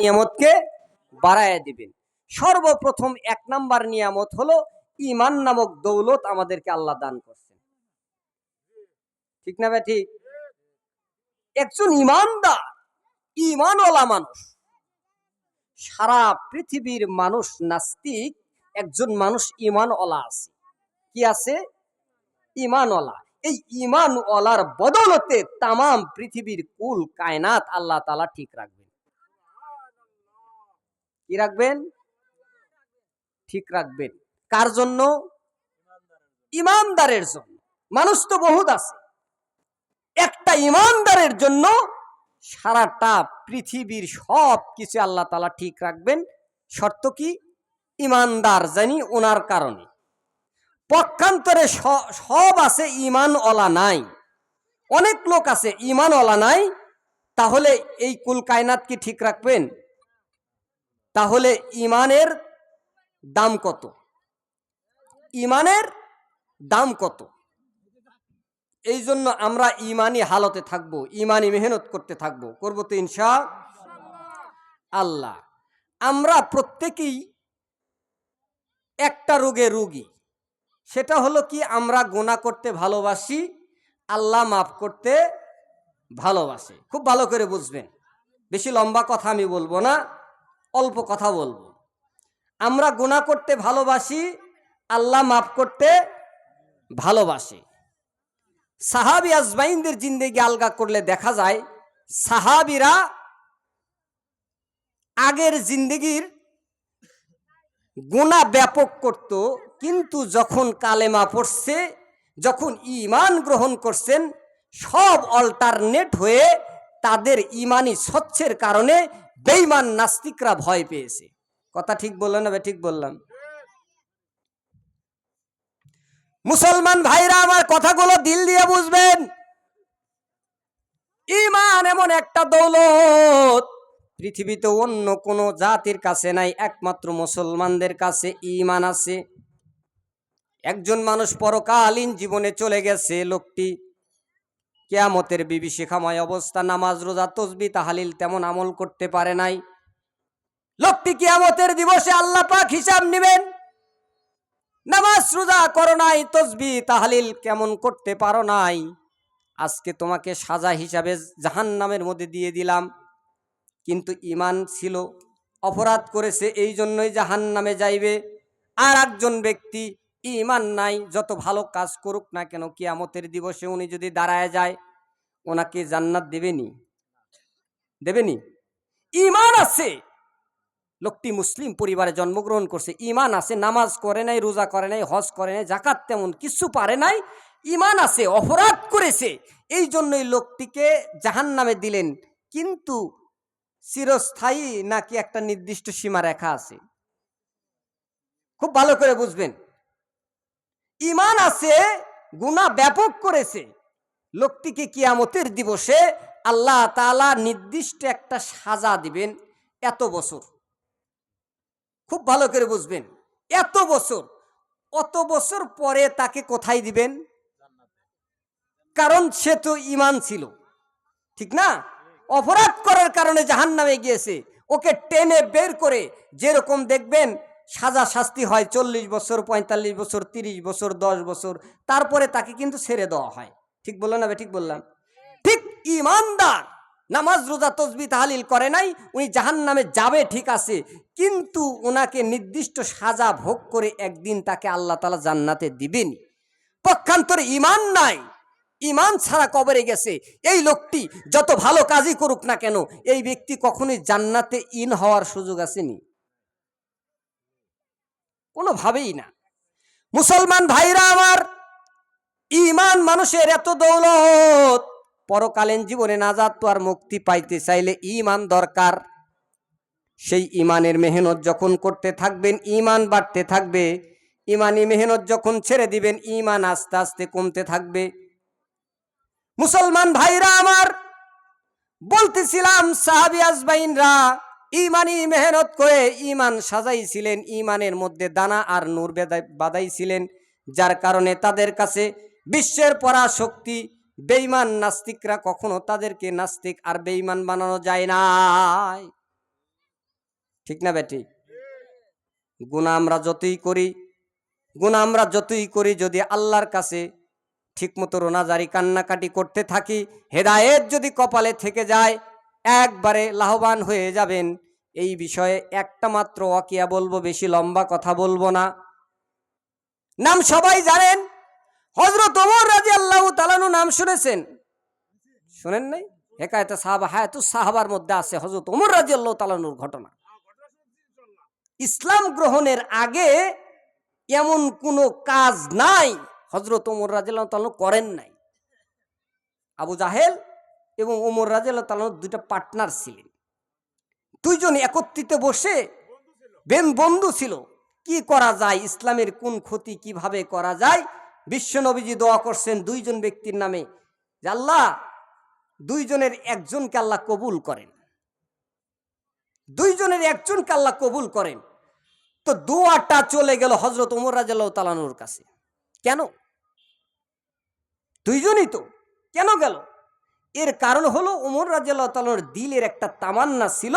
নিয়ামতকে বাড়ায় দিবেন। সর্বপ্রথম এক নাম্বার নিয়ামত হলো ইমান নামক দৌলত আমাদেরকে আল্লাহ দান করছেন। ঠিক না ভাই ঠিক? একজন ইমানদার ইমানওয়ালা মানুষ, সারা পৃথিবীর মানুষ নাস্তিক, একজন মানুষ ইমানওয়ালা আছে। কি আছে? ইমানওয়ালা এই ইমানওয়ালার বদলতে তামাম পৃথিবীর কুল, কায়নাত আল্লাহ তালা ঠিক রাখবেন। কি রাখবেন? ঠিক রাখবেন। কার জন্য? ইমানদারের জন্য। মানুষ তো বহুত আছে। একটা ইমানদারের জন্য সারাটা পৃথিবীর সব কিছু আল্লাহ তালা ঠিক রাখবেন। শর্ত কি? ইমানদার জানি ওনার কারণে। পক্ষান্তরে সব আছে ইমান অলা নাই। অনেক লোক আছে ইমান অলা নাই। তাহলে এই কুল কায়নাত কি ঠিক রাখবেন? তাহলে ইমানের দাম কত? ইমানের দাম কত? এই জন্য আমরা ইমানি হালতে থাকব, ইমানি মেহনত করতে থাকব। করব তো ইনশা আল্লাহ। আমরা প্রত্যেকেই একটা রোগে রুগী। সেটা হলো কি, আমরা গোনা করতে ভালোবাসি, আল্লাহ মাফ করতে ভালোবাসে। খুব ভালো করে বুঝবেন। বেশি লম্বা কথা আমি বলব না। অল্প কথা বলব। আমরা গুণা করতে ভালোবাসি, আল্লাহ মাফ করতে ভালোবাসে। সাহাবি আজমাইনদের জিন্দেগি আলগা করলে দেখা যায়, সাহাবিরা আগের জিন্দেগির গুণা ব্যাপক করত, কিন্তু যখন কালেমা পড়ছে, যখন ইমান গ্রহণ করছেন, সব অল্টারনেট হয়ে তাদের ইমানি স্বচ্ছের কারণে বেইমান নাস্তিকরা ভয় পেয়েছে। কথা ঠিক বললাম না ঠিক বললাম। মুসলমান ভাইরা, আমার কথাগুলো দিল দিয়ে বুঝবেন। ইমান এমন একটা দৌলত, পৃথিবীতে অন্য কোনো জাতির কাছে নাই, একমাত্র মুসলমানদের কাছে ইমান আছে। একজন মানুষ পরকালীন জীবনে চলে গেছে, লোকটি কেয়ামতের বিভীষিকাময় অবস্থা, নামাজ, রোজা, তসবি, তাহালিল তেমন আমল করতে পারে নাই। লোকটি কিয়ামতের দিবসে আল্লাহ পাক হিসাব নেবেন, নামাজ, রোজা করো নাই, তসবি, তাহালিল কেমন করতে পারো নাই। আজকে তোমাকে সাজা হিসাবে জাহান নামের মধ্যে দিয়ে দিলাম, কিন্তু ইমান ছিল, অপরাধ করেছে এই জন্যই জাহান নামে যাইবে। আর একজন ব্যক্তি ইমান নাই, যত ভালো কাজ করুক না কেন, কিয়ামতের দিবসে উনি যদি দাঁড়ায় যায় ওনাকে জান্নাত দেবেনি। দেবেনি? ইমান আছে। লোকটি মুসলিম পরিবারে জন্মগ্রহণ করছে, ইমান আছে, নামাজ করে নাই, রোজা করে নাই, হজ করে নাই জাকাত তেমন কিছু পারে নাই, ইমান আছে, অপরাধ করেছে। এই জন্যই লোকটিকে জাহান নামে দিলেন, কিন্তু চিরস্থায়ী নাকি একটা নির্দিষ্ট সীমা রেখা আছে? খুব ভালো করে বুঝবেন। ইমান আছে গুণা ব্যাপক করেছে। লোকটিকে কিয়ামতের দিবসে আল্লাহ তালা নির্দিষ্ট একটা সাজা দিবেন এত বছর। খুব ভালো করে বুঝবেন, এত বছর। অত বছর পরে তাকে কোথায় দিবেন? কারণ সে তো ইমান ছিল। ঠিক না? অপরাধ করার কারণে জাহান নামে গিয়েছে। ওকে টেনে বের করে যেরকম দেখবেন সাজা শাস্তি হয় চল্লিশ বছর, পঁয়তাল্লিশ বছর, তিরিশ বছর, দশ বছর। তারপরে তাকে কিন্তু ছেড়ে দেওয়া হয়। ঠিক বললাম না ঠিক বললাম। ঠিক ইমানদার! নামাজ, রোজা, তসবি তাহালিল করে নাই, উনি জাহান নামে যাবে, ঠিক আছে। কিন্তু ওনাকে নির্দিষ্ট সাজা ভোগ করে একদিন তাকে আল্লাহ তালা জান্নাতে দিবেন পক্ষান্তরে ইমান নাই। ইমান ছাড়া কবরে গেছে। এই লোকটি যত ভালো কাজই করুক না কেন, এই ব্যক্তি কখনোই জান্নাতে ইন হওয়ার সুযোগ আসেনি। কোনোভাবেই না। মুসলমান ভাইরা আমার ইমান মানুষের এত দৌলত, পরকালীন জীবনে না নাজাত তো আর মুক্তি পাইতে চাইলে ইমান দরকার। সেই ইমানের মেহনত যখন করতে থাকবেন ইমান বাড়তে থাকবে। ইমানি মেহনত যখন ছেড়ে দিবেন ইমান আস্তে আস্তে কমতে থাকবে। মুসলমান ভাইরা আমার, বলতেছিলাম সাহাবি আজবাইনরা ইমানি মেহনত করে ইমান সাজাইছিলেন, ইমানের মধ্যে দানা আর নূর বাদাইছিলেন যার কারণে তাদের কাছে বিশ্বের পরা শক্তি বেইমান নাস্তিকরা কখনো তাদেরকে নাস্তিক আর বেইমান বানানো যায় নাই। ঠিক না বেটি? গুণা আমরা যতই করি গুণা আমরা যতই করি যদি আল্লাহর কাছে ঠিকমতো রোনাজারি কান্নাকাটি করতে থাকি, হেদায়েত যদি কপালে থেকে যায় একবারে লাভবান হয়ে যাবেন। এই বিষয়ে একটা মাত্র ওয়াকিয়া বলব, বেশি লম্বা কথা বলব না। নাম সবাই জানেন? হজরত ওমর রাজি আল্লাহ তালানু নাম শুনেছেন? শুনেন নাই? হেকায়তে সাহাবা, হায়াতু সাহাবার মধ্যে আছে হজরত ওমর রাজি আল্লাহ তালানুর ঘটনা। ইসলাম গ্রহণের আগে এমন কোনো কাজ নাই হজরত ওমর রাজিয়াল্লাহ তালন করেন নাই। আবু জাহেল এবং ওমর রাজিয়াল্লাহ তালন দুইটা পার্টনার ছিলেন। দুইজন একত্রিত বসে বেন বন্ধু ছিল। কি করা যায়? ইসলামের কোন ক্ষতি কীভাবে করা যায়? বিশ্বনবীজি দোয়া করছেন দুইজন ব্যক্তির নামে যে, আল্লাহ, দুইজনের একজনকে আল্লাহ কবুল করেন। দুইজনের একজনকে আল্লাহ কবুল করেন। তো দোয়াটা চলে গেল হজরত ওমর রাজাল্লাহ তালানুর কাছে। কেন? দুইজনই তো। কেন গেল? এর কারণ হলো ওমর রাজাল্লাহ তালানোর দিলের একটা তামান্না ছিল,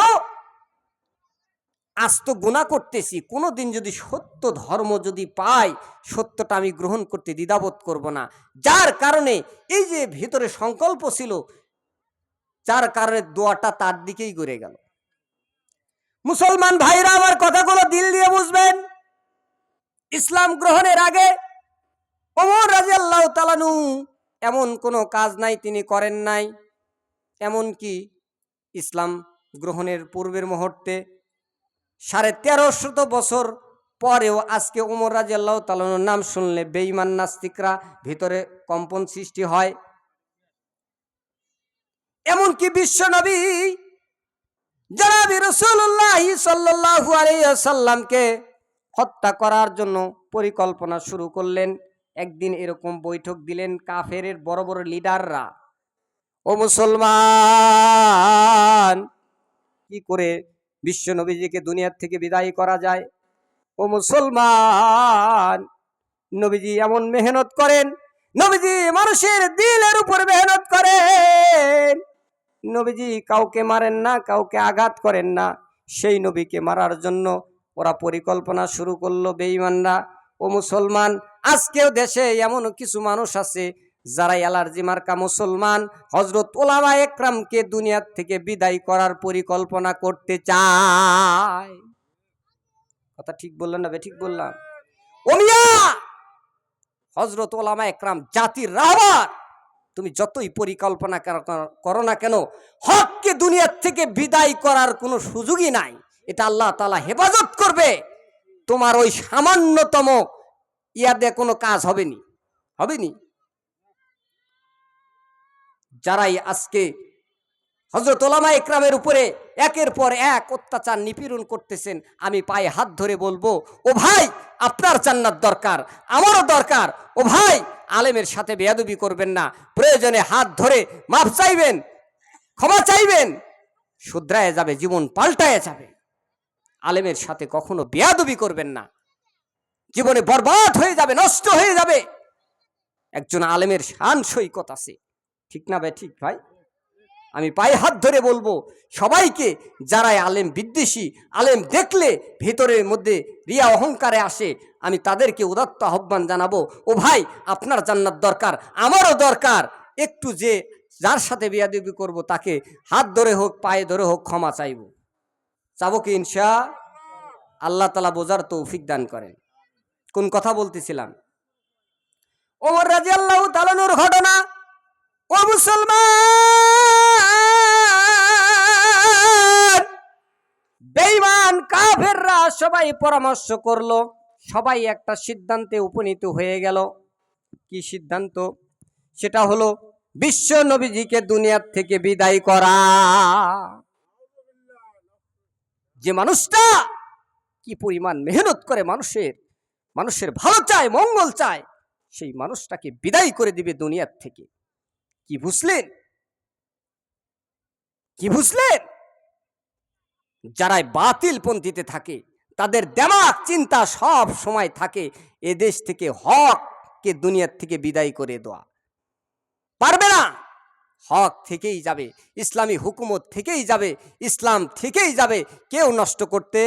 আজ তো গুণা করতেছি, কোনোদিন যদি সত্য ধর্ম যদি পাই, সত্যটা আমি গ্রহণ করতে দ্বিধাবোধ করব না। যার কারণে এই যে ভিতরে সংকল্প ছিল, যার কারণে দোয়াটা তার দিকেই ঘুরে গেল। মুসলমান ভাইরা, আমার কথাগুলো দিল দিয়ে বুঝবেন। ইসলাম গ্রহণের আগে অমর রাজিয়াল্লাহ তালানু এমন কোনো কাজ নাই, তিনি করেন নাই। এমন কি ইসলাম গ্রহণের পূর্বের মুহূর্তে সাড়ে তেরো শত বছর পরেও আজকে ওমর রাজিয়াল্লাহ তালানুর নাম শুনলে বেঈমান নাস্তিকরা ভিতরে কম্পন সৃষ্টি হয়। এমনকি বিশ্বনবী জনাবি রসুল্লাহ সাল্লাহু আলাইসাল্লামকে হত্যা করার জন্য পরিকল্পনা শুরু করলেন। একদিন এরকম বৈঠক দিলেন কাফের বড় বড় লিডাররা। ও মুসলমান, কি করে বিশ্ব নবীজিকে দুনিয়ার থেকে বিদায় করা যায়? ও মুসলমান, নবীজি এমন মেহনত করেন, নবীজি মানুষের দিলের উপর মেহনত করেন। নবীজি কাউকে মারেন না, কাউকে আঘাত করেন না, সেই নবীকে মারার জন্য ওরা পরিকল্পনা শুরু করল বেঈমানরা। ও মুসলমান, আজকেও দেশে এমন কিছু মানুষ আছে যারা অ্যালার্জি মার্কা মুসলমান। হজরত ওলামা একরামকে দুনিয়ার থেকে বিদায় করার পরিকল্পনা করতে চায়। কথা ঠিক বললেন না ঠিক বললাম। ওমিয়া হজরত ওলামা একরাম, জাতির রাহবার তুমি যতই পরিকল্পনা করো না কেন, হককে দুনিয়ার থেকে বিদায় করার কোনো সুযোগই নাই। এটা আল্লাহ তালা হেফাজত করবে। তোমার ওই সামান্যতম ইয়াদে কোনো কাজ হবে হবেনি। হবেনি? যারাই আজকে হজরত ওলামা ইকরামের উপরে একের পর এক অত্যাচার নিপীড়ন করতেছেন, আমি পায়ে হাত ধরে বলব, ও ভাই, আপনার জান্নাত দরকার, আমারও দরকার। ও ভাই, আলেমের সাথে বেয়াদবি করবেন না, প্রয়োজনে হাত ধরে মাপ চাইবেন, ক্ষমা চাইবেন। শুধরায় যাবে, জীবন পাল্টায় যাবে। আলেমের সাথে কখনো বেয়াদবি করবেন না। জীবনে বরবাদ হয়ে যাবে, নষ্ট হয়ে যাবে। একজন আলেমের শান সৈকত আছে। ঠিক না ভাই ঠিক ভাই? আমি পায়ে হাত ধরে বলব, সবাইকে যারাই আলেম বিদ্বেষী, আলেম দেখলে ভেতরের মধ্যে রিয়া অহংকারে আসে, আমি তাদেরকে উদাত্ত আহ্বান জানাব, ও ভাই, আপনার জান্নাত দরকার, আমারও দরকার। একটু যে যার সাথে বিয়াদবি করব, তাকে হাত ধরে হোক, পায়ে ধরে হোক, ক্ষমা চাইব। চাবো কি ইনশা আল্লাহ তালা বোঝার তৌফিক দান করেন। কোন কথা বলতেছিলাম? ওমর রাজি আল্লাহ তালানোর ঘটনা, ও মুসলমান! বেঈমান, কাফেররা সবাই পরামর্শ করল, সবাই একটা সিদ্ধান্তে উপনীত হয়ে গেল। কি সিদ্ধান্ত? সেটা হলো, বিশ্ব নবীজিকে দুনিয়ার থেকে বিদায় করা। যে মানুষটা কি পরিমাণ মেহনত করে মানুষের মানুষের ভালো চায়, মঙ্গল চায়, সেই মানুষটাকে বিদায় করে দিবে দুনিয়ার থেকে। কি বুঝলেন? কি বুঝলেন? যারাই বাতিল পন্থীতে থাকে, তাদের দেমাক চিন্তা সব সময় থাকে এদেশ দেশ থেকে হককে দুনিয়ার থেকে বিদায় করে দেওয়া। পারবে না? হক থেকেই যাবে, ইসলামী হুকুমত থেকেই যাবে, ইসলাম থেকেই যাবে, কেউ নষ্ট করতে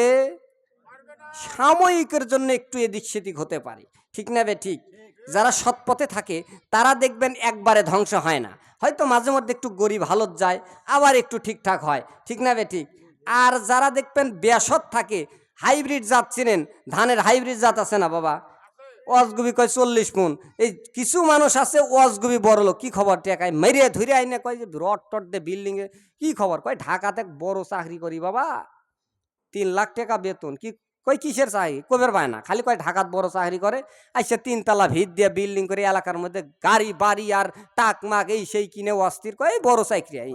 সাময়িকের জন্য একটু এদিক সেদিক হতে পারে। ঠিক না ঠিক? যারা সৎপথে থাকে, তারা দেখবেন একবারে ধ্বংস হয় না। হয়তো মাঝে মধ্যে একটু গরিব হালত যায়, আবার একটু ঠিকঠাক হয়। ঠিক না ঠিক? আর যারা দেখবেন বেসৎ থাকে, হাইব্রিড জাত চিনেন, ধানের হাইব্রিড জাত আছে না বাবা? অজগুবি কয় চল্লিশ মন এই কিছু মানুষ আছে অজগুবি বড় লোক। কি খবর? টেকায় মেরিয়ে ধরে আইনে কয় যে রড টট দে বিল্ডিংয়ে। কি খবর? কয় ঢাকাতে বড় চাকরি করি বাবা। তিন লাখ টাকা বেতন। কি কই কিসের চাকরি? কবের পায় না খালি কয় ঢাকাত বড় চাকরি করে, আইসে তিনতলা ভিত দিয়ে বিল্ডিং করে এলাকার মধ্যে গাড়ি, বাড়ি আর টাক মাক এই সেই কিনে অস্থির কয় বড় চাকরি আই।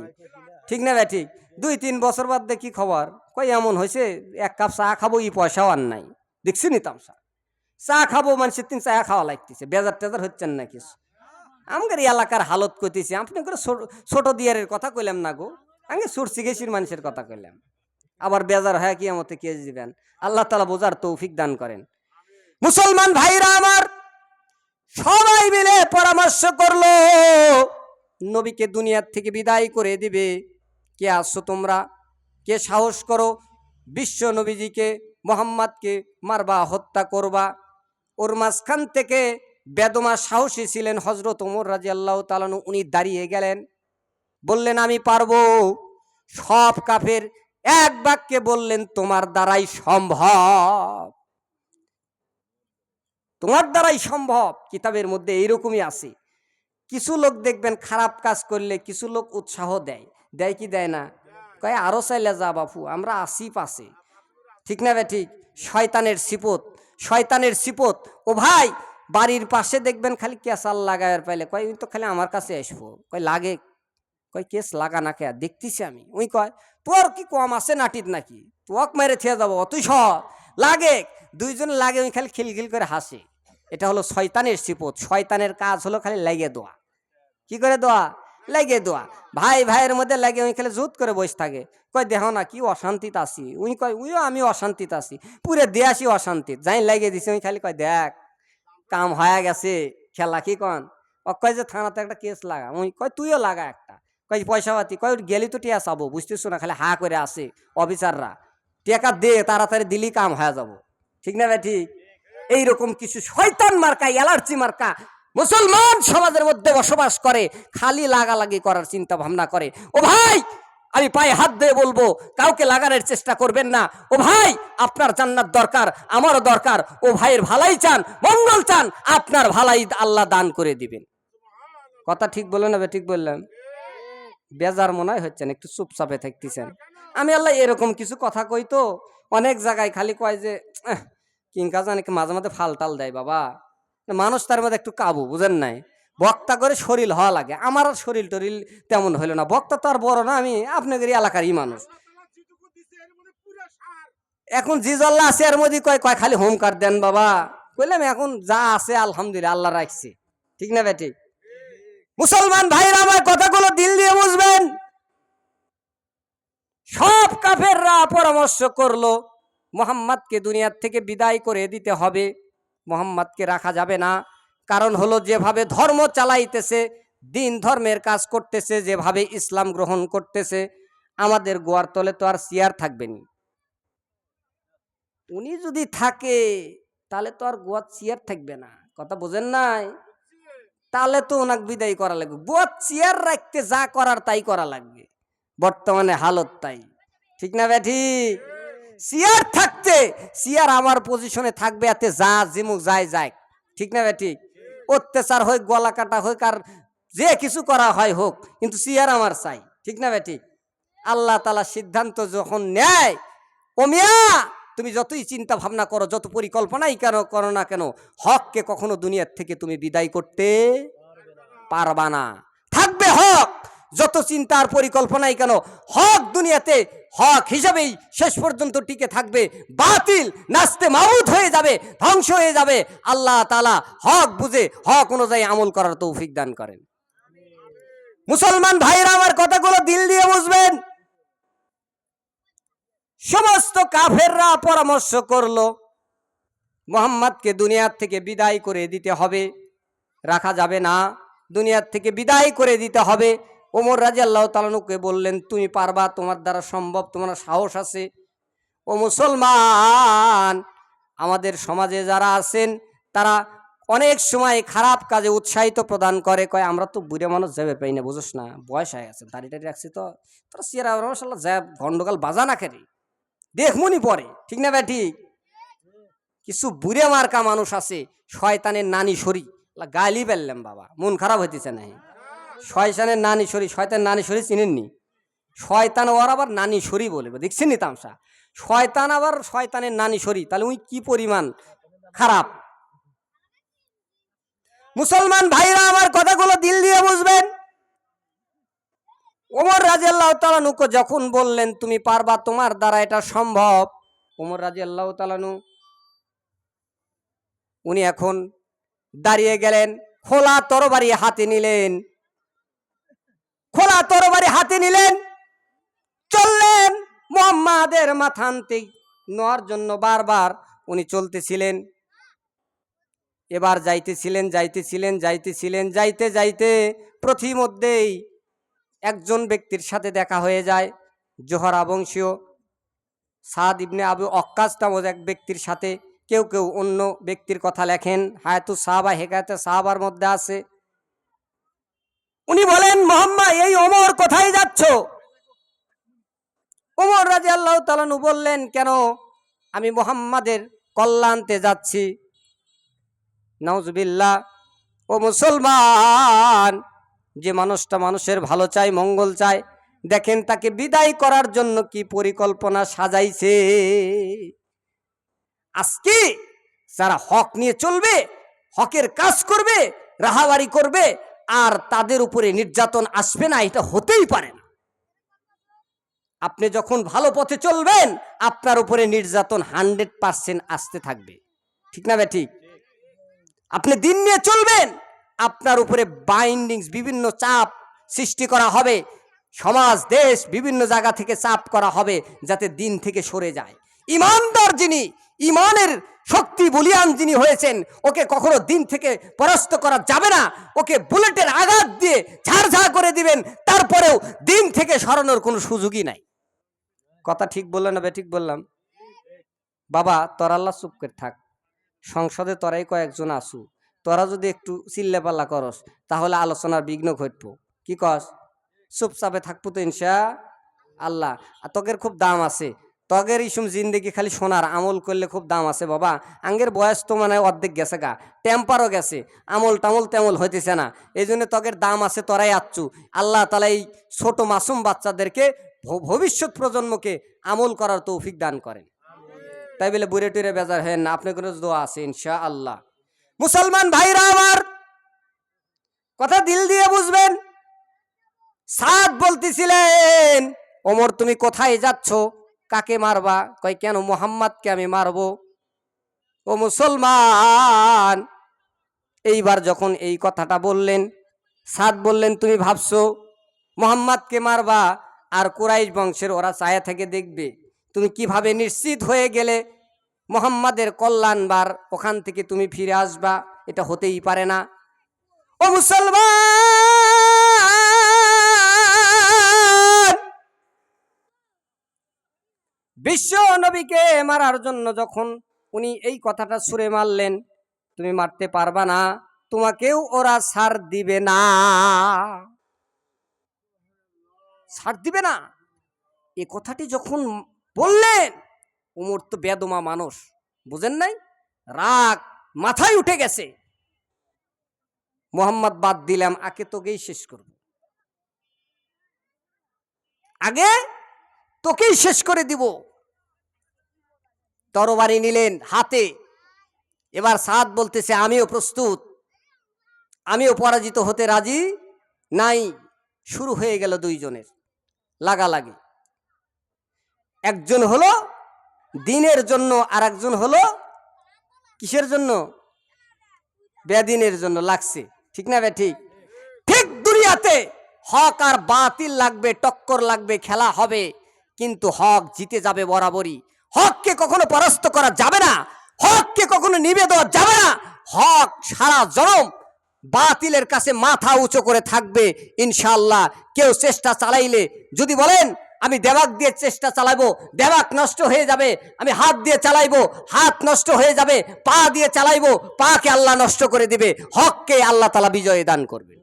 ঠিক না ভাই? ঠিক। দুই তিন বছর বাদ দিয়ে কি খবর? কই এমন হয়েছে এক কাপ চা খাব, ই পয়সাও আর নাই। দেখছি নি তামসা। চা খাব মানুষের তিন চা খাওয়া লাগতেছে, বেজার টেজার হচ্ছেন না কিছু। আমাদের এলাকার হালত কইতেছি, আপনি করে ছোট- দিয়ারের কথা কইলাম না গো, আমি সুরসি গেছির মানুষের কথা কইলাম। আবার বেজার হয় কি আমাকে কে দিবেন আল্লাহ তালা বোঝার তৌফিক দান করেন। মুসলমান ভাইরা আমার, সবাই মিলে পরামর্শ করল, নবীকে দুনিয়ার থেকে বিদায় করে দিবে। কে আসছো তোমরা? কে সাহস করো? বিশ্ব নবীজিকে, মোহাম্মদকে মারবা, হত্যা করবা। ওর মাঝখান থেকে বেদমা সাহসী ছিলেন হজরত ওমর রাজি আল্লাহ তালানু উনি দাঁড়িয়ে গেলেন। বললেন, আমি পারব। সব কাফের এক বাক্যে বললেন, তোমার দ্বারাই সম্ভব। তোমার দ্বারাই সম্ভব। কিতাবের মধ্যে এইরকমই আছে। কিছু লোক দেখবেন খারাপ কাজ করলে কিছু লোক উৎসাহ দেয়। দেয় কি দেয় না? কয়, আরও চাইলে যা বাপু, আমরা আসি পাশে। ঠিক না বে ঠিক? শয়তানের সিপত। শয়তানের সিপত। ও ভাই, বাড়ির পাশে দেখবেন খালি কেস কেসাল লাগায়ের পাইলে। কয়, "ওই তো খালি আমার কাছে আসব। কয়, লাগে। কয়, কেস লাগা না কে? দেখতেছি আমি। উই কয়, তোর কি কম আছে নাটিত নাকি? তোক মেরে থিয়ে যাব তুই সহ লাগে। দুইজন লাগে ওই খালি খিলখিল করে হাসে। এটা হলো শয়তানের সিপত। শয়তানের কাজ হলো খালি লাগিয়ে দেওয়া কি করে দেওয়া লাগিয়ে দেওয়া। ভাই, ভাইয়ের মধ্যে লাগে ওই খালি জুত করে বসে থাকে। কয় দেহ না কি অশান্তিতে আছি। উই কয়, উইও আমি অশান্তিতে আছি। পুরে দেয়াসি অশান্তি। যাই লাগিয়ে দিছি ওই খালি কয়, দেখ, কাম হয়ে গেছে। খেলা কি কন? ও কয় যে, থানাতে একটা কেস লাগা। ওই কয়, তুইও লাগা একটা। কয় পয়সা পাতি কয় গেলি তো টিয়া চাবো, বুঝতেছো না? খালি হা করে আসে অফিসাররা। টেকা দে, তাড়াতাড়ি দিলি কাম হয়ে যাব। ঠিক না ভাই ঠিক? এইরকম কিছু শয়তান মার্কা অ্যালার্জি মার্কা মুসলমান সমাজের মধ্যে বসবাস করে খালি লাগালাগি করার চিন্তা ভাবনা করে। ও ভাই আমি পায়ে হাত দিয়ে বলব কাউকে লাগানোর চেষ্টা করবেন না। ও ভাই আপনার জান্নাত দরকার আমারও দরকার। ও ভাইয়ের ভালাই চান মঙ্গল চান আপনার ভালাই আল্লাহ দান করে দিবেন। কথা ঠিক বললেন না ঠিক বললাম বেজার মনে হচ্ছেন একটু চুপচাপে থাকতেছেন। আমি আল্লাহ এরকম কিছু কথা কই তো অনেক জায়গায় খালি কয় যে "আহ, কিংকা জানে মাঝে মাঝে ফালটাল দেয় বাবা। মানুষ তার মধ্যে একটু কাবু, বুঝেন নাই? বক্তা করে শরীর হওয়া লাগে। আমার আর শরীর টরিল তেমন হইল না। বক্তা তো আর বড় না, আমি আপনাদের এলাকারই মানুষ। এখন জি জল্লা আছে, এর মধ্যে কয় কয়, খালি হোম কার্ড দেন বাবা। কইলাম, এখন যা আছে, আলহামদুলিল্লাহ, আল্লাহ রাখছে। ঠিক না বেটি মুসলমান ভাইরা আমার কথাগুলো দিল দিয়ে বুঝবেন? সব কাফেররা পরামর্শ করল, মোহাম্মদকে দুনিয়ার থেকে বিদায় করে দিতে হবে। মোহাম্মদকে রাখা যাবে না। কারণ হলো যেভাবে ধর্ম চালাইতেছে, দিন ধর্মের কাজ করতেছে, যেভাবে ইসলাম গ্রহণ করতেছে, আমাদের গোয়ার তলে তো আর চেয়ার থাকবে নি। উনি যদি থাকে, তাহলে তো আর গোয়ার চেয়ার থাকবে না। কথা বোঝেন নাই? তাহলে তো ওনাকে বিদায় করা লাগবে। গোয়ার চেয়ার রাখতে যা করার তাই করা লাগবে। বর্তমানে হালত তাই। ঠিক না ব্যাঠি? চেয়ার থাকতে চেয়ার আমার পজিশনে থাকবে, এতে যা জিমুক যায় যায় ঠিক না ব্যাঠি অত্যাচার হোক, গলা কাটা হোক, আর যে কিছু করা হয় হোক, কিন্তু চেয়ার আমার চাই। ঠিক না ব্যাঠি আল্লাহ তালা সিদ্ধান্ত যখন নেয়, ও মিয়া, তুমি যতই চিন্তা ভাবনা করো, যত পরিকল্পনাই কেন করো না কেন, হককে কখনো দুনিয়ার থেকে তুমি বিদায় করতে পারবা না। থাকবে হক, যত চিন্তার পরিকল্পনাই কেন, হক দুনিয়াতে হক হিসাবেই শেষ পর্যন্ত টিকে থাকবে, বাতিল নাচতে মাউত হয়ে যাবে, ধ্বংস হয়ে যাবে। আল্লাহ তালা হক বুঝে, হক অনুযায়ী আমল করার তৌফিক দান করেন। মুসলমান ভাইরা আমার কথাগুলো দিল দিয়ে বুঝবেন? সমস্ত কাফেররা পরামর্শ করল, মোহাম্মদকে দুনিয়ার থেকে বিদায় করে দিতে হবে। রাখা যাবে না, দুনিয়ার থেকে বিদায় করে দিতে হবে। ওমর রাজি আল্লাহ তালানুকে বললেন, তুমি পারবা, তোমার দ্বারা সম্ভব, তোমার সাহস আছে। ও মুসলমান, আমাদের সমাজে যারা আছেন, তারা অনেক সময় খারাপ কাজে উৎসাহিত প্রদান করে, কয়, আমরা তো বুড়ে মানুষ যাবে পাই না, বুঝোস না, বয়স হয়ে গেছে, দাড়ি টাড়ি রাখছি তো। তোরা সিয়ারা রমসাল্লাহ যা গন্ডগোল বাজা না খেরি। দেখমনি পরে, ঠিক না ঠিক? কিছু বুড়ে মার্কা মানুষ আছে, শয়তানের নানি সরি গালি পেললাম বাবা, মন খারাপ হইতেছে নাই শয়তানের নানি সরি শয়তান নানি সরি চিনেননি। শয়তান ওর আবার নানি সরি বলবে দেখছেন নি তামসা? শয়তান আবার শয়তানের নানি সরি তাহলে উই কি পরিমাণ খারাপ? মুসলমান ভাইরা আমার কথাগুলো দিল দিয়ে বুঝবেন? ওমর রাজি আল্লাহ তালানুকে যখন বললেন, তুমি পারবা তোমার দ্বারা, এটা সম্ভব? ওমর রাজি আল্লাহ তালানু উনি এখন দাঁড়িয়ে গেলেন, খোলা তরবারি হাতে নিলেন। খোলা তরবারি হাতে নিলেন। চললেন মোহাম্মদের মাথান্তে। নেওয়ার জন্য বারবার উনি চলতেছিলেন। এবার যাইতেছিলেন যাইতেছিলেন যাইতেছিলেন, যাইতে যাইতে প্রতিমধ্যেই একজন ব্যক্তির সাথে দেখা হয়ে যায়, জোহরা বংশীয় সাদ ইবনে আবু অক্কাস নামক এক ব্যক্তির সাথে। কেউ কেউ অন্য ব্যক্তির কথা লেখেন। হায়াতু সাহাবা হেকায়তে সাহাবার মধ্যে আছে। উনি বলেন, মোহাম্মা, এই ওমর কোথায় যাচ্ছ? ওমর রাজি আল্লাহ তালানু বললেন, কেন? আমি মোহাম্মাদের কল্যাণতে যাচ্ছি। নওজবিল্লা ও মুসলমান, যে মানুষটা মানুষের ভালো চায়, মঙ্গল চায়, দেখেন তাকে বিদায় করার জন্য কি পরিকল্পনা সাজাইছে। আজকে যারা হক নিয়ে চলবে, হকের কাজ করবে, রাহাবাড়ি করবে আর তাদের উপরে নির্যাতন আসবে না, এটা হতেই পারে না। আপনি যখন ভালো পথে চলবেন, আপনার উপরে নির্যাতন হান্ড্রেড পার্সেন্ট আসতে থাকবে। ঠিক না ঠিক? আপনি দিন নিয়ে চলবেন, আপনার উপরে বাইন্ডিংস বিভিন্ন চাপ সৃষ্টি করা হবে। সমাজ, দেশ, বিভিন্ন জায়গা থেকে চাপ করা হবে যাতে দিন থেকে সরে যায়। ইমানদার যিনি, ইমানের শক্তি বলিয়ান যিনি হয়েছেন, ওকে কখনো দিন থেকে পরাস্ত করা যাবে না। ওকে বুলেটের আঘাত দিয়ে ঝাড়ঝাড় করে দিবেন, তারপরেও দিন থেকে সরানোর কোনো সুযোগই নাই। কথা ঠিক বললাম না ঠিক বললাম। বাবা, তোর আল্লাহ চুপ করে থাক। সংসদে তোরাই কয়েকজন আসু তোরা যদি একটু চিল্লেপাল্লা করস, তাহলে আলোচনার বিঘ্ন ঘটবো। কি কস? চুপচাপে থাকব তো ইনশা আল্লাহ। তকের খুব দাম আছে। তগের ইসুম জিন্দেগি খালি সোনার আমল করলে খুব দাম আছে বাবা। আঙ্গের বয়স তো মানে অর্ধেক গেছে গা। টেম্পারও গেছে। আমল টামল তেমল হইতেছে না। এই জন্য তগের দাম আছে তোরাই আচ্ছু। আল্লাহ তালা এই ছোট মাসুম বাচ্চাদেরকে ভবিষ্যৎ প্রজন্মকে আমল করার তৌফিক দান করেন। তাই বলে বুড়ে টুরে বেজার হেন না আপনি কোনো দোয়া আছে ইনশা আল্লাহ মুসলমান ভাইরা আমার, কথা দিল দিয়ে বুঝবেন? সাদ বলতেছিলেন, ওমর তুমি কোথায় যাচ্ছ? কাকে মারবা? কয়, কেন মোহাম্মদকে আমি মারবো? ও মুসলমান, এইবার যখন এই কথাটা বললেন, সাদ বললেন, তুমি ভাবছ মোহাম্মদকে মারবা? আর কুরাইশ বংশের ওরা ছায়া থেকে দেখবে। তুমি কীভাবে নিশ্চিত হয়ে গেলে মোহাম্মদের কল্যাণবার ওখান থেকে তুমি ফিরে আসবা? এটা হতেই পারে না। ও মুসলমান বিশ্ব নবীকে মারার জন্য যখন উনি এই কথাটা সুরে মারলেন, তুমি মারতে পারবা না, তোমাকেও ওরা ছাড় দিবে না। ছাড় দিবে না। এ কথাটি যখন বললেন, উমর তো বেদমা মানুষ, বুঝেন নাই? রাগ মাথায় উঠে গেছে। মোহাম্মদ বাদ দিলাম, আগে তোকেই শেষ করব। আগে তোকেই শেষ করে দিব। তরবারি নিলেন হাতে। এবার সাদ বলতেছে, আমিও প্রস্তুত। আমিও পরাজিত হতে রাজি নাই। শুরু হয়ে গেল দুইজনের লাগালাগি। একজন হলো দিনের জন্য আর একজন হলো কিসের জন্য? বেদিনের জন্য লাগছে। ঠিক না বে, ঠিক? ঠিক দুনিয়াতে হক আর বাতিল লাগবে, টক্কর লাগবে, খেলা হবে। কিন্তু হক জিতে যাবে বরাবরই। হককে কখনো পরাস্ত করা যাবে না। হককে কখনো নিবে দেওয়া যাবে না। হক সারা জনম বাতিলের কাছে মাথা উঁচু করে থাকবে, ইনশাআল্লাহ। কেউ চেষ্টা চালাইলে যদি বলেন, আমি দেবাক দিয়ে চেষ্টা চালাবো, দেবাক নষ্ট হয়ে যাবে, আমি হাত দিয়ে চালাইবো, হাত নষ্ট হয়ে যাবে, পা দিয়ে চালাইবো, পাকে আল্লাহ নষ্ট করে দিবে, হককে আল্লাহ তালা বিজয় দান করবে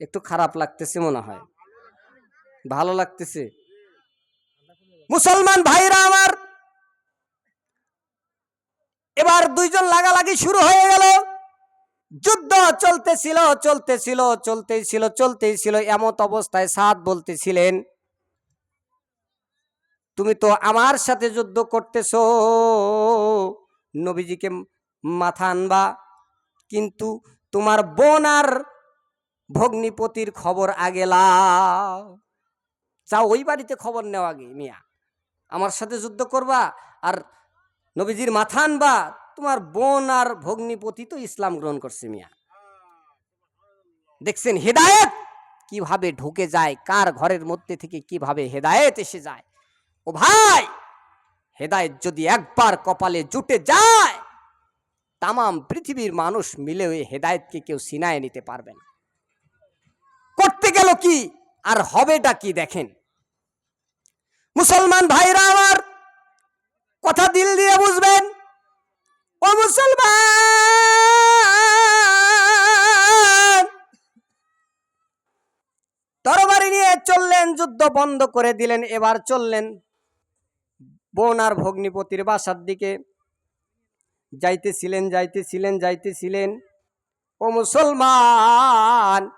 একটু খারাপ লাগতেছে মনে হয়। ভালো লাগতেছে। মুসলমান ভাইরা আমার। এবার দুইজন লাগালাগি শুরু হয়ে গেল। যুদ্ধ চলতেছিল চলতেছিল চলতেছিল চলতেছিল। এমত অবস্থায় সাদ বলতেছিলেন, তুমি তো আমার সাথে যুদ্ধ করতেছো, নবীজিকে মাথা আনবা। কিন্তু তোমার বোন আর ভগ্নিপতির খবর আগে লাও। চাও ওই বাড়িতে খবর নেওয়া আগে, মিয়া। আমার সাথে যুদ্ধ করবা আর নবীজির মাথা আনবা। তোমার বোন আর ভগ্নিপতি তো ইসলাম গ্রহণ করছে মিয়া। দেখছেন হেদায়েত? কীভাবে ঢুকে যায়? কার ঘরের মধ্যে থেকে কীভাবে হেদায়েত এসে যায়? ও ভাই, হেদায়েত যদি একবার কপালে জুটে যায়, তামাম পৃথিবীর মানুষ মিলে ওই হেদায়েতকে কেউ সিনায় নিতে পারবে না। করতে গেল কি? আর হবেটা কি দেখেন? মুসলমান ভাইরা আমার, কথা দিল দিয়ে বুঝবেন? ও মুসলমান! তরবারি নিয়ে চললেন, যুদ্ধ বন্ধ করে দিলেন, এবার চললেন বোন আর ভগ্নিপতির বাসার দিকে। যাইতেছিলেন যাইতেছিলেন যাইতেছিলেন। ও মুসলমান!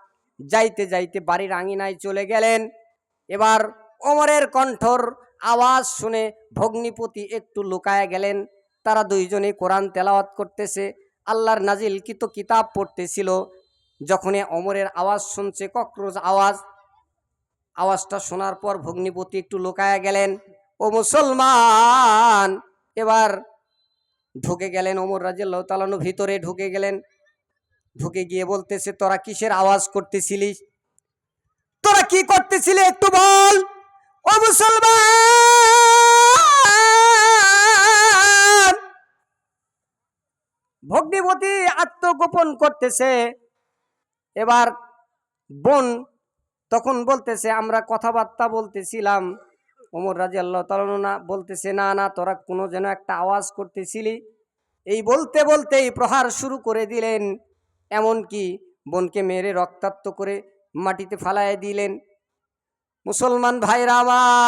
যাইতে যাইতে বাড়ির আঙিনায় চলে গেলেন। এবার ওমরের কণ্ঠর আওয়াজ শুনে ভগ্নিপতি একটু লুকায় গেলেন। তারা দুইজনে কোরআন তেলাওয়াত করতেছে। আল্লাহর নাজিল কিত কিতাব পড়তেছিল। যখনই অমরের আওয়াজ শুনছে কক্রোজ আওয়াজ, আওয়াজটা শোনার পর ভগ্নিপতি একটু লুকায়া গেলেন। ও মুসলমান! এবার ঢুকে গেলেন ওমর রাজিয়াল্লাহ তালানু ভিতরে ঢুকে গেলেন। ঢুকে গিয়ে বলতেছে, তোরা কিসের আওয়াজ করতেছিলিস? তোরা কি করতেছিলি একটু বল! ও মুসলমান! ভগ্নিপতি আত্মগোপন করতেছে। এবার বোন তখন বলতেছে, আমরা কথাবার্তা বলতেছিলাম। ওমর রাজি আল্লাহ না বলতেছে, না না, তোরা কোনো যেন একটা আওয়াজ করতেছিলি। এই বলতে বলতেই প্রহার শুরু করে দিলেন। এমনকি বোনকে মেরে রক্তাক্ত করে মাটিতে ফালায় দিলেন। মুসলমান ভাইরা আমার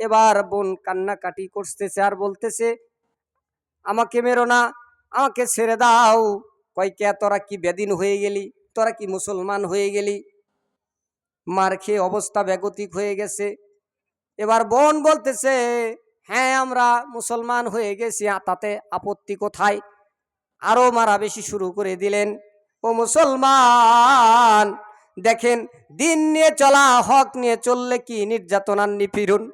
এবার বোন কান্নাকাটি করতেছে আর বলতেছে, আমাকে মেরো না, আমাকে ছেড়ে দাও। কয় কে, তোরা কি বেদিন হয়ে গেলি? তোরা কি মুসলমান হয়ে গেলি? মার খেয়ে অবস্থা বেগতিক হয়ে গেছে। এবার বোন বলতেছে হ্যাঁ আমরা মুসলমান হয়ে গেছি তাতে আপত্তি কোথায়? আরও মারা বেশি শুরু করে দিলেন, ও মুসলমান দেখেন, দিন নিয়ে চলা, হক নিয়ে চললে কি নির্যাতনার নিপীড়ন?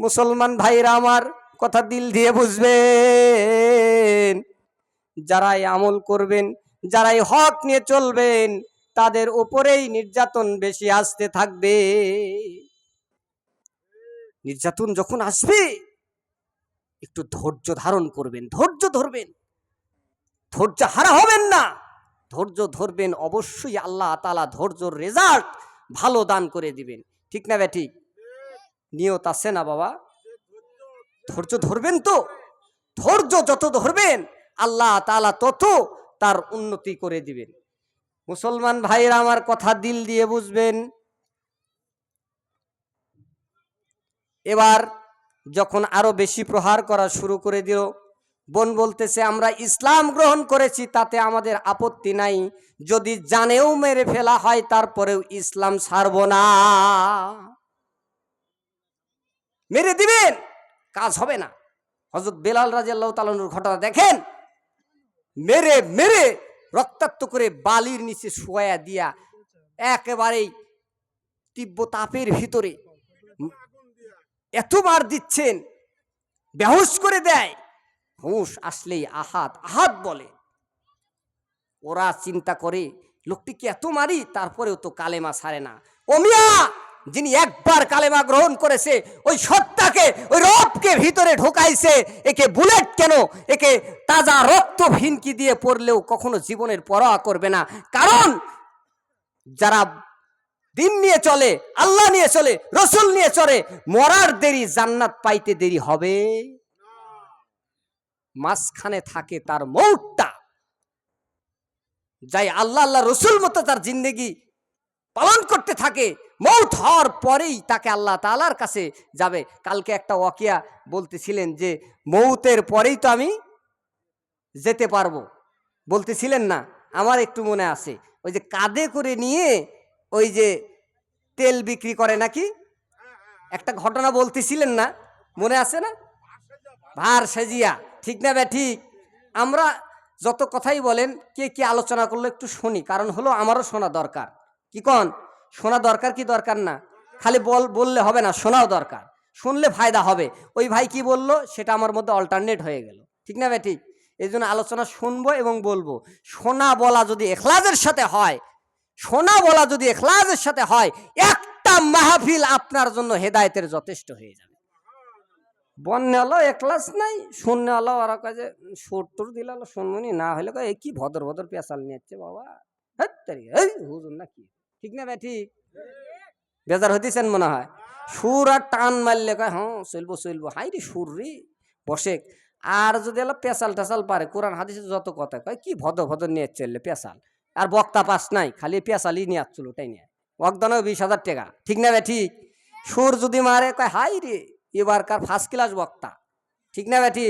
মুসলমান ভাইরা আমার কথা দিল দিয়ে বুঝবেন। যারাই আমল করবেন, যারাই হক নিয়ে চলবেন, তাদের উপরেই নির্যাতন বেশি আসতে থাকবে। নির্যাতন যখন আসবে, একটু ধৈর্য ধারণ করবেন, ধৈর্য ধরবেন। ধৈর্য হারা হবেন না। ধৈর্য ধরবেন, অবশ্যই আল্লাহ তালা ধৈর্যর রেজাল্ট ভালো দান করে দিবেন। ঠিক না ব্যাটি? নিয়ত আছে না বাবা? ধৈর্য ধরবেন তো? ধৈর্য যত ধরবেন, আল্লাহ তালা তত তার উন্নতি করে দিবেন। মুসলমান ভাইরা আমার কথা দিল দিয়ে বুঝবেন। এবার যখন আরও বেশি প্রহার করা শুরু করে দিল বোন বলতেছে, আমরা ইসলাম গ্রহণ করেছি, তাতে আমাদের আপত্তি নাই। যদি জানেও মেরে ফেলা হয়, তারপরেও ইসলাম ছাড়ব না। মেরে দিবেন, কাজ হবে না। হজরত বেলাল রাজিয়াল্লাহ তালুর ঘটনা দেখেন। মেরে মেরে রক্তাক্ত করে বালির নিচে শোয়া দিয়া একেবারেই তীব্র তাপের ভিতরে এত মার দিচ্ছেন বেহুশ করে দেয়। হুঁশ আসলেই আহাত আহাত বলে। ওরা চিন্তা করে লোকটিকে এত মারি? তারপরেও তো কালেমা সারে না। ও মিয়া, যিনি একবার কালেমা গ্রহণ করেছে, ওই সত্তাকে, ওই রবকে ভিতরে ঢোকাইছে, একে বুলেট কেন? একে তাজা রক্ত ভিনকি দিয়ে পড়লেও কখনো জীবনের পরোয়া করবে না। কারণ যারা দিন নিয়ে চলে, আল্লাহ নিয়ে চলে, রসুল নিয়ে চলে, মরার দেরি জান্নাত পাইতে দেরি হবে। মাঝখানে থাকে তার মৌটটা যাই আল্লাহ আল্লাহ রসুল মতো তার জিন্দগি পালন করতে থাকে, মৌত হওয়ার পরেই তাকে আল্লাহ তালার কাছে যাবে। কালকে একটা ওয়াকিয়া বলতেছিলেন যে, মৌতের পরেই তো আমি যেতে পারব। বলতেছিলেন না, আমার একটু মনে আছে। ওই যে কাঁধে করে নিয়ে ওই যে তেল বিক্রি করে নাকি? একটা ঘটনা বলতেছিলেন না? মনে আছে না? ভার সেজিয়া। ঠিক না ব্যা ঠিক? আমরা যত কথাই বলেন, কে কি আলোচনা করল একটু শুনি। কারণ হলো আমারও শোনা দরকার। কি কন? শোনা দরকার কি দরকার না? খালি বল, বললে হবে না, শোনাও দরকার। শুনলে ফায়দা হবে। ওই ভাই কি বলল? সেটা আমার মধ্যে অল্টারনেট হয়ে গেল। ঠিক না ভাই ঠিক? এই জন্য আলোচনা শুনব এবং বলব। শোনা বলা যদি এখলাজের সাথে হয়, শোনা বলা যদি এখলাজের সাথে হয়, একটা মাহফিল আপনার জন্য হেদায়তের যথেষ্ট হয়ে যাবে। বন্যা হলো একলাস নাই শূন্য হলো ওরা কাজে সুর টুর দিল শুনমনি না হলে কয়, এই কি ভদর ভদর পেঁচাল নিচ্ছে বাবা? এই হুজুর না কি ঠিক না ভাই ঠিক বেজার হইতেছেন মনে হয়। সুর আর টান মারলে কয় হ্যাঁ চলবো চলবো। হাই রে সুর রে বসে আর যদি এলো পেশাল টেশাল পারে কোরআন হাদিসে যত কথা কয় কি ভদর ভদর নিয়ে চললে পেশাল আর বক্তা পাস নাই খালি পেশালই নিয়ে আসছিল ওটাই নিয়ে ওয়াকদানও বিশ হাজার টাকা। ঠিক না ভাই ঠিক সুর যদি মারে কয় হাই রে এবারকার ফার্স্ট ক্লাস বক্তা। ঠিক না ব্যাটি?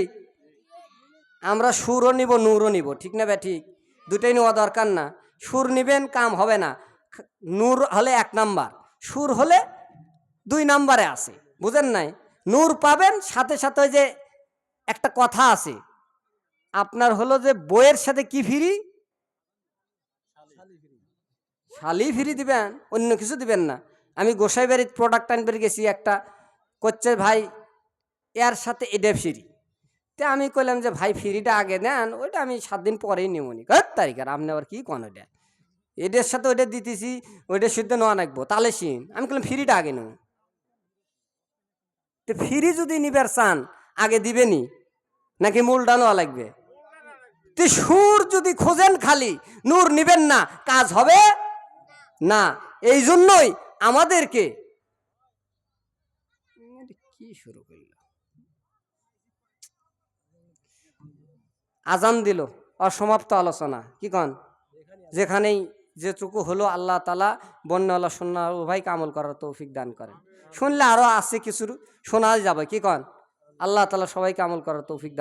আমরা সুরও নিব, নূরও নিব, ঠিক না ব্যাটি? দুটোই নেওয়া দরকার না। সুর নিবেন, কাম হবে না। নূর হলে এক নাম্বার, সুর হলে দুই নাম্বারে আছে, বুঝেন নাই? নূর পাবেন, সাথে সাথে যে একটা কথা আছে, আপনার হলো যে বইয়ের সাথে কি ফিরি? শালি ফিরি। দিবেন, অন্য কিছু দিবেন না। আমি গোসাই বাড়ির প্রোডাক্ট আনবার গেছি, একটা করছে ভাই, এর সাথে এটা ফ্রি। তে আমি কইলাম যে, ভাই, ফ্রিটা আগে দেন ওইটা আমি সাত দিন পরেই নেব নি। কত তারিখ আর আপনি আবার কী কোন ওইটা? এটার সাথে ওইটা দিতেছি, ওইটা শুদ্ধ নেওয়া নাকবো তাহলে সিন আমি কইলাম, ফ্রিটা আগে নেব। তো ফ্রি যদি নিবার চান, আগে দিবেনি নাকি মূলটা নেওয়া লাগবে? তো সুর যদি খোঁজেন খালি, নূর নিবেন না, কাজ হবে? না এই জন্যই আমাদেরকে কি শুরু করল। আজান দিল, অসমাপ্ত আলোচনা। কি কন? যেখানেই যেটুকু হলো আল্লাহ তালা বন্যওয়ালা সন্না উভয়কে আমল করার তৌফিক দান করেন। শুনলে আরও আছে কিছু শোনা যাবে, কি কন? আল্লাহ তালা সবাইকে আমল করার তৌফিক